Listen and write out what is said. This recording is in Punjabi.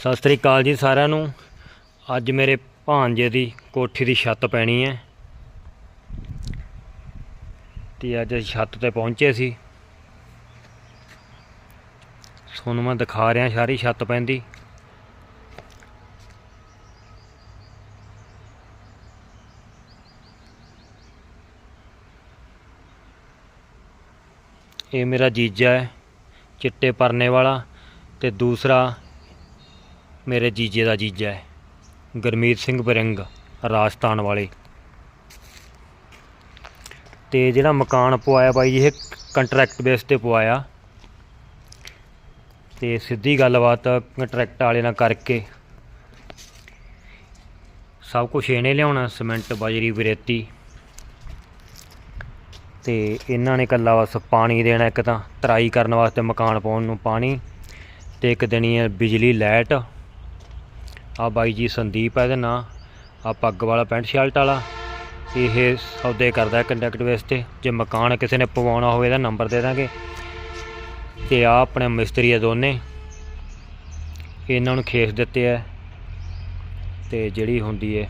ਸਤਿ ਸ੍ਰੀ ਅਕਾਲ ਜੀ ਸਾਰਿਆਂ ਨੂੰ। ਅੱਜ ਮੇਰੇ ਭਾਂਜੇ ਦੀ ਕੋਠੀ ਦੀ ਛੱਤ ਪੈਣੀ ਹੈ। ਤੇ ਅੱਜ ਅਸੀਂ ਛੱਤ ਤੇ ਪਹੁੰਚੇ ਸੀ। ਤੁਹਾਨੂੰ ਮੈਂ ਦਿਖਾ ਰਿਹਾ ਸਾਰੀ ਛੱਤ ਪੈਂਦੀ। ਇਹ ਮੇਰਾ ਜੀਜਾ ਹੈ, ਚਿੱਟੇ ਪਰਨੇ ਵਾਲਾ ਤੇ ਦੂਸਰਾ ਮੇਰੇ ਜੀਜੇ ਦਾ ਜੀਜਾ ਹੈ, ਗੁਰਮੀਤ ਸਿੰਘ ਬਰਿੰਗ, ਰਾਜਸਥਾਨ ਵਾਲੇ। ਤੇ ਜਿਹੜਾ ਮਕਾਨ ਪਵਾਇਆ ਬਾਈ ਜੀ ਇਹ ਕੰਟਰੈਕਟ ਬੇਸ ਤੇ ਪਵਾਇਆ ਤੇ ਸਿੱਧੀ ਗੱਲਬਾਤ ਕੰਟਰੈਕਟ ਵਾਲੇ ਨਾਲ ਕਰਕੇ। ਸਭ ਕੁਝ ਇਹਨੇ ਲਿਆਉਣਾ ਸਿਮੈਂਟ ਬਜਰੀ ਬਰੇਤੀ ਤੇ ਇਹਨਾਂ ਨੇ ਕੱਲਾ ਬਸ ਪਾਣੀ ਦੇਣਾ ਇੱਕ ਤਾਂ, ਤਰਾਈ ਕਰਨ ਵਾਸਤੇ ਮਕਾਨ ਪਾਉਣ ਨੂੰ ਪਾਣੀ। ਤੇ ਇੱਕ ਦੇਣੀ ਹੈ ਬਿਜਲੀ ਲਾਈਟ। ਆ ਬਾਈ ਜੀ ਸੰਦੀਪ ਹੈ ਇਹਦਾ ਨਾਂ। ਆ ਪੱਗ ਵਾਲਾ ਪੈਂਟ ਸ਼ਰਟ ਵਾਲਾ। ਇਹ ਸੌਦੇ ਕਰਦਾ ਕੰਟੈਕਟ ਬੇਸ ਤੇ। ਜੇ ਮਕਾਨ ਕਿਸੇ ਨੇ ਪਵਾਉਣਾ ਹੋਵੇ ਇਹਦਾ ਨੰਬਰ ਦੇ ਦਾਂਗੇ। ਤੇ ਆ ਆਪਣੇ ਮਿਸਤਰੀ ਆ ਦੋਨੇ। ਇਹਨਾਂ ਨੂੰ ਖੇਸ ਦਿੱਤੇ ਆ। ਤੇ ਜਿਹੜੀ ਹੁੰਦੀ ਹੈ